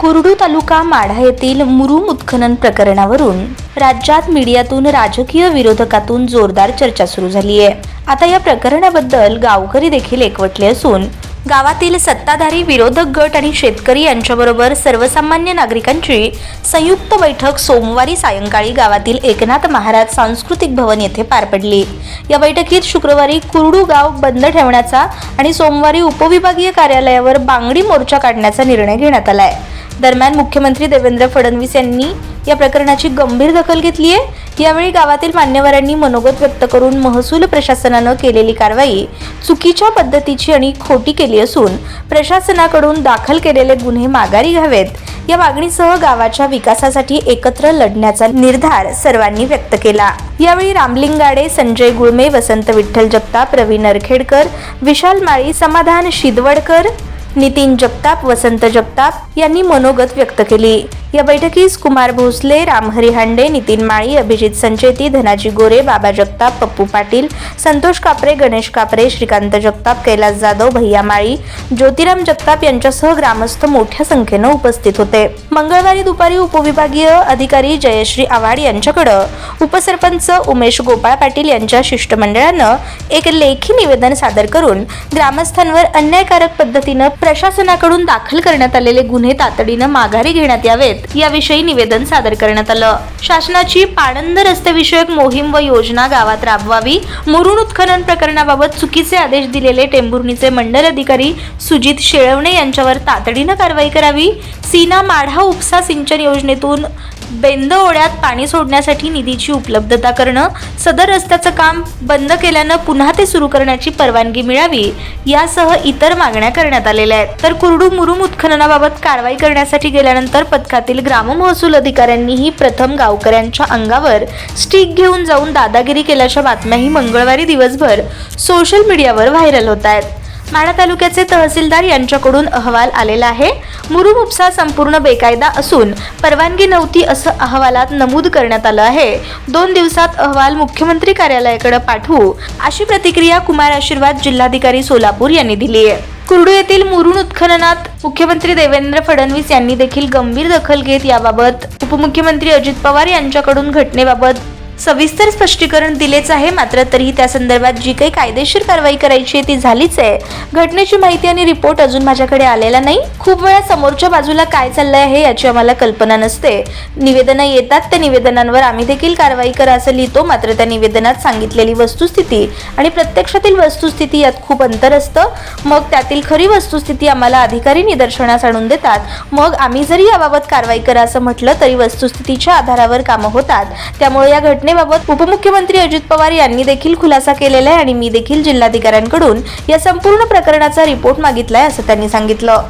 कुरडू तालुका माढा येथील मुरुम उत्खनन प्रकरणावरून राज्यात मीडियातून राजकीय विरोधकातून जोरदार चर्चा सुरू झाली आहे. आता या प्रकरणाबद्दल गावकरी देखील एकवटले असून गावातील सत्ताधारी विरोधक गट आणि शेतकरी यांच्याबरोबर सर्वसामान्य नागरिकांची संयुक्त बैठक सोमवारी सायंकाळी गावातील एकनाथ महाराज सांस्कृतिक भवन येथे पार पडली. या बैठकीत शुक्रवारी कुरडू गाव बंद ठेवण्याचा आणि सोमवारी उपविभागीय कार्यालयावर बांगडी मोर्चा काढण्याचा निर्णय घेण्यात आला आहे दरम्यान मुख्यमंत्री देवेंद्र फडणवीस यांनी या प्रकरणाची गंभीर दखल घेतली आहे. यावेळी गावातील मान्यवरांनी मनोगत व्यक्त करून महसूल प्रशासनानं केलेली कारवाई चुकीच्या पद्धतीची आणि खोटी केली असून प्रशासनाकडून दाखल केलेले गुन्हे माघारी घ्यावेत. या मागणीसह गावाच्या विकासासाठी एकत्र लढण्याचा निर्धार सर्वांनी व्यक्त केला. यावेळी रामलिंगाडे संजय गुळमे वसंत विठ्ठल जगताप रवी नरखेडकर विशाल माळी समाधान शिदवडकर नितीन जगताप वसंत जगताप यांनी मनोगत व्यक्त केली. या बैठकीस कुमार भोसले रामहरी हांडे नितीन माळी अभिजित संचेती धनाजी गोरे बाबा जगताप पप्पू पाटील संतोष कापरे गणेश कापरे श्रीकांत जगताप कैलास जाधव भैया माळी ज्योतिराम जगताप यांच्यासह ग्रामस्थ मोठ्या संख्येनं उपस्थित होते. मंगळवारी दुपारी उपविभागीय अधिकारी जयश्री आव्हाड यांच्याकडं उपसरपंच उमेश गोपाळ पाटील यांच्या शिष्टमंडळानं एक लेखी निवेदन सादर करून ग्रामस्थांवर अन्यायकारक पद्धतीनं प्रशासनाकडून दाखल करण्यात आलेले गुन्हे तातडीनं माघारी घेण्यात यावेत. याविषयी निवेदन सादर करण्यात आलं. शासनाची पाणंद रस्ते विषयक मोहीम व योजना गावात राबवावी मुरुण उत्खनन प्रकरणाबाबत चुकीचे आदेश दिलेले टेंभुर्णीचे मंडल अधिकारी सुजित शेळवणे यांच्यावर तातडीनं कारवाई करावी. सीना माढा उपसा सिंचन योजनेतून बेंद ओढ्यात पाणी सोडण्यासाठी निधीची उपलब्धता करणं सदर रस्त्याचं काम बंद केल्यानं पुन्हा ते सुरू करण्याची परवानगी मिळावी यासह इतर मागण्या करण्यात आलेल्या आहेत. तर कुरडू मुरुम उत्खननाबाबत कारवाई करण्यासाठी गेल्यानंतर पथकातील ग्राममहसूल अधिकाऱ्यांनीही प्रथम गावकऱ्यांच्या अंगावर स्टिक घेऊन जाऊन दादागिरी केल्याच्या बातम्याही मंगळवारी दिवसभर सोशल मीडियावर व्हायरल होत आहेत. माढा तालुक्याचे तहसीलदार यांच्याकडून अहवाल आलेला आहे. मुरुम उपसा संपूर्ण बेकायदा असून परवानगी नव्हती असं अहवालात नमूद करण्यात आलं आहे. दोन दिवसात अहवाल मुख्यमंत्री कार्यालयाकडे पाठवू अशी प्रतिक्रिया कुमार आशीर्वाद जिल्हाधिकारी सोलापूर यांनी दिली आहे. कुर्डू येथील मुरुण उत्खननात मुख्यमंत्री देवेंद्र फडणवीस यांनी देखील गंभीर दखल घेत याबाबत उपमुख्यमंत्री अजित पवार यांच्याकडून घटनेबाबत सविस्तर स्पष्टीकरण दिलेच आहे. मात्र तरीही त्या संदर्भात जी काही कायदेशीर कारवाई करायची आहे ती झालीच आहे. घटनेची माहिती आणि रिपोर्ट अजून माझ्याकडे आलेला नाही. खूप वेळा समोरच्या बाजूला काय चाललंय आहे याची आम्हाला कल्पना नसते. निवेदनं येतात त्या निवेदनांवर आम्ही देखील कारवाई करा असं लिहितो. मात्र त्या निवेदनात सांगितलेली वस्तुस्थिती आणि प्रत्यक्षातील वस्तुस्थिती यात खूप अंतर असतं. मग त्यातील खरी वस्तुस्थिती आम्हाला अधिकारी निदर्शनास आणून देतात. मग आम्ही जरी याबाबत कारवाई करा असं म्हटलं तरी वस्तुस्थितीच्या आधारावर कामं होतात. त्यामुळे या घटने घटनेबाबत उपमुख्यमंत्री अजित पवार यांनी देखील खुलासा केलेला आहे आणि मी देखील जिल्हाधिकाऱ्यांकडून या संपूर्ण प्रकरणाचा रिपोर्ट मागितलाय असं त्यांनी सांगितलं.